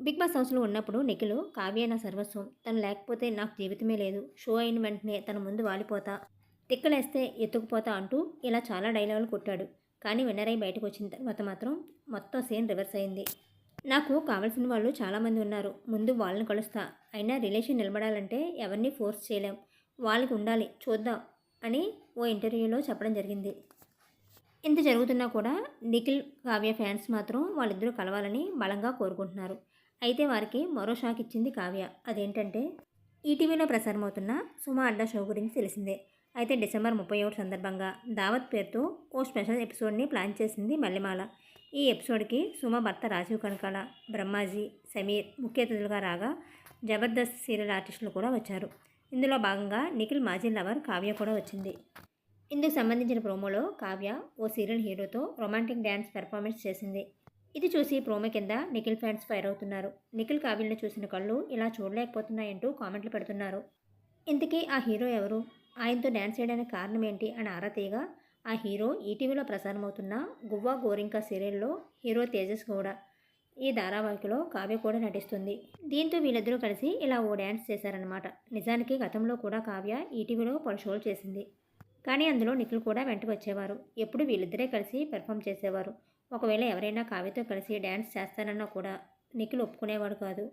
Big boss హౌస్లో ఉన్నప్పుడు నిఖిల్ కావ్య నా సర్వస్వం. తను లేకపోతే నాకు జీవితమే లేదు. షో అయిన వెంటనే తన ముందు వాలిపోతా. తిక్కలేస్తే ఎత్తుకుపోతా అంటూ ఇలా చాలా డైలాగులు కొట్టాడు. కానీ విన్నర్ అయి బయటకు వచ్చిన తర్వాత మాత్రం మొత్తం సీన్ రివర్స్ అయింది. నాకు కావాల్సిన వాళ్ళు చాలామంది ఉన్నారు. ముందు వాళ్ళని కలుస్తా. అయినా రిలేషన్ నిలబడాలంటే ఎవరిని ఫోర్స్ చేయలేం. వాళ్ళకి ఉండాలి. చూద్దాం అని ఓ ఇంటర్వ్యూలో చెప్పడం జరిగింది. ఇంత జరుగుతున్నా కూడా నిఖిల్ కావ్య ఫ్యాన్స్ మాత్రం వాళ్ళిద్దరూ కలవాలని బలంగా కోరుకుంటున్నారు. అయితే వారికి మరో షాక్ ఇచ్చింది కావ్య. అదేంటంటే ఈటీవీలో ప్రసారమవుతున్న సుమా అడ్డా షో గురించి తెలిసిందే. అయితే డిసెంబర్ ముప్పై ఒకటి సందర్భంగా దావత్ పేరుతో ఓ స్పెషల్ ఎపిసోడ్ని ప్లాన్ చేసింది మల్లెమాల. ఈ ఎపిసోడ్కి సుమ భర్త రాజీవ్ కనకాల బ్రహ్మాజీ సమీర్ ముఖ్య అతిథులుగా రాగా జబర్దస్త్ సీరియల్ ఆర్టిస్టులు కూడా వచ్చారు. ఇందులో భాగంగా నిఖిల్ మాజీ లవర్ కావ్య కూడా వచ్చింది. ఇందుకు సంబంధించిన ప్రోమోలో కావ్య ఓ సీరియల్ హీరోతో రొమాంటిక్ డ్యాన్స్ పెర్ఫార్మెన్స్ చేసింది. ఇది చూసి ప్రోమో కింద నిఖిల్ ఫ్యాన్స్ ఫైర్ అవుతున్నారు. నిఖిల్ కావిల్ని చూసిన కళ్ళు ఇలా చూడలేకపోతున్నాయంటూ కామెంట్లు పెడుతున్నారు. ఇంతకీ ఆ హీరో ఎవరు? ఆయనతో డ్యాన్స్ చేయడానికి కారణం ఏంటి అని ఆరాతీయగా ఆ హీరో ఈటీవీలో ప్రసారమవుతున్న గువ్వా గోరింకా సీరియల్లో హీరో తేజస్ గౌడ ఈ ధారావాహికలో కావ్య కూడా నటిస్తుంది. దీంతో వీళ్ళిద్దరూ కలిసి ఇలా ఓ డ్యాన్స్ చేశారనమాట నిజానికి గతంలో కూడా కావ్య ఈటీవీలో పలు షోలు చేసింది. కానీ అందులో నిఖిల్ కూడా వెంట వచ్చేవారు. ఎప్పుడు వీళ్ళిద్దరే కలిసి పెర్ఫామ్ చేసేవారు. ఒకవేళ ఎవరైనా కావ్యతో కలిసి డ్యాన్స్ చేస్తానన్నా కూడా నిఖిల్ ఒప్పుకునేవాడు కాదు.